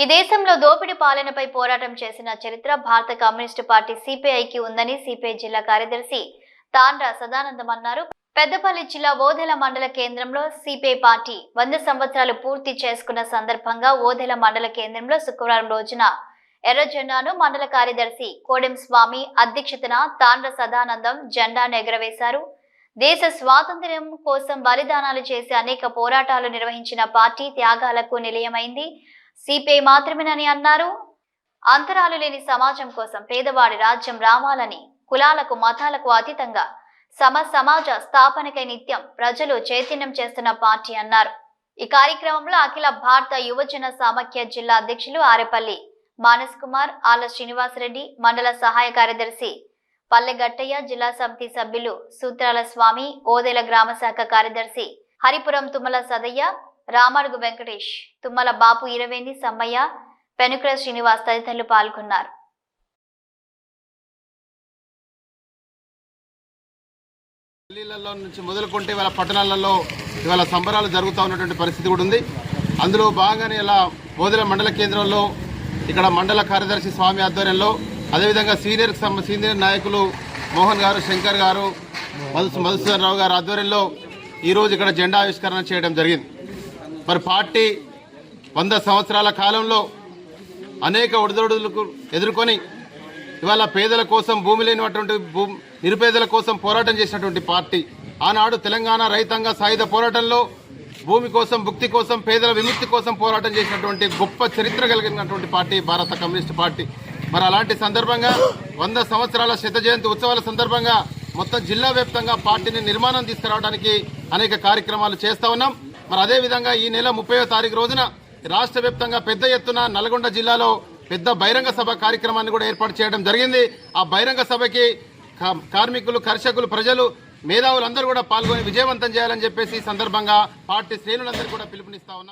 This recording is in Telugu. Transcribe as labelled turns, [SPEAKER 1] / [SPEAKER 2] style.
[SPEAKER 1] ఈ దేశంలో దోపిడీ పాలనపై పోరాటం చేసిన చరిత్ర భారత కమ్యూనిస్టు పార్టీ సిపిఐకి ఉందని సిపిఐ జిల్లా కార్యదర్శి తాండ్ర సదానందం అన్నారు. పెద్దపల్లి జిల్లా ఓదెల మండల కేంద్రంలో సిపిఐ పార్టీ వంద సంవత్సరాలు పూర్తి చేసుకున్న సందర్భంగా ఓదెల మండల కేంద్రంలో శుక్రవారం రోజున ఎర్ర జెండాను మండల కార్యదర్శి కోడెం స్వామి అధ్యక్షతన తాండ్ర సదానందం జెండాను ఎగరవేశారు. దేశ స్వాతంత్ర్యం కోసం బలిదానాలు చేసి అనేక పోరాటాలు నిర్వహించిన పార్టీ త్యాగాలకు నిలయమైంది. సిపిఐ మాత్రమేనని అన్నారు. అంతరాలు లేని సమాజం కోసం పేదవాడి రాజ్యం రావాలని కులాలకు మతాలకు అతీతంగా సమ సమాజ స్థాపనకై నిత్యం ప్రజలు చైతన్యం చేస్తున్న పార్టీ అన్నారు. ఈ కార్యక్రమంలో అఖిల భారత యువజన సమాఖ్య జిల్లా అధ్యక్షులు ఆరేపల్లి మానస్ కుమార్ ఆల శ్రీనివాసరెడ్డి మండల సహాయ కార్యదర్శి పల్లెగట్టయ్య జిల్లా సమితి సభ్యులు సూత్రాల స్వామి ఓదెల గ్రామ శాఖ కార్యదర్శి హరిపురం తుమ్మల సదయ్య రామడుగు వెంకటేష్ తుమ్మల బాపు ఇరవేంది సమ్మయ్య పెనుక్ర శ్రీనివాస్ తదితరులు పాల్గొన్నారు.
[SPEAKER 2] గల్లీలలో నుంచి మొదలుకుంటే ఇవాళ పట్టణాలలో ఇవాళ సంబరాలు జరుగుతూ ఉన్నటువంటి పరిస్థితి కూడా ఉంది. అందులో భాగంగానే ఇలా బోధన మండల కేంద్రంలో ఇక్కడ మండల కార్యదర్శి స్వామి ఆధ్వర్యంలో అదేవిధంగా సీనియర్ సీనియర్ నాయకులు మోహన్ గారు శంకర్ గారు మధు మధుసూదన్ రావు గారు ఆధ్వర్యంలో ఈరోజు ఇక్కడ జెండా ఆవిష్కరణ చేయడం జరిగింది. మరి పార్టీ వంద సంవత్సరాల కాలంలో అనేక ఒడిదొడులకు ఎదుర్కొని ఇవాళ పేదల కోసం భూమి లేనటువంటి భూ నిరుపేదల కోసం పోరాటం చేసినటువంటి పార్టీ. ఆనాడు తెలంగాణ రైతాంగ సాయుధ పోరాటంలో భూమి కోసం భుక్తి కోసం పేదల విముక్తి కోసం పోరాటం చేసినటువంటి గొప్ప చరిత్ర కలిగినటువంటి పార్టీ భారత కమ్యూనిస్ట్ పార్టీ. మరి అలాంటి సందర్భంగా వంద సంవత్సరాల శత జయంతి ఉత్సవాల సందర్భంగా మొత్తం జిల్లా వ్యాప్తంగా పార్టీని నిర్మాణం తీసుకురావడానికి అనేక కార్యక్రమాలు చేస్తా ఉన్నాం. మరి అదేవిధంగా ఈ నెల ముప్పై తారీఖు రోజున రాష్ట్ర వ్యాప్తంగా పెద్ద ఎత్తున నల్గొండ జిల్లాలో పెద్ద బహిరంగ సభ కార్యక్రమాన్ని కూడా ఏర్పాటు చేయడం జరిగింది. ఆ బహిరంగ సభకి కార్మికులు కర్షకులు ప్రజలు మేధావులందరూ కూడా పాల్గొని విజయవంతం చేయాలని చెప్పేసి సందర్భంగా పార్టీ శ్రేణులందరూ కూడా పిలుపునిస్తా ఉన్నాం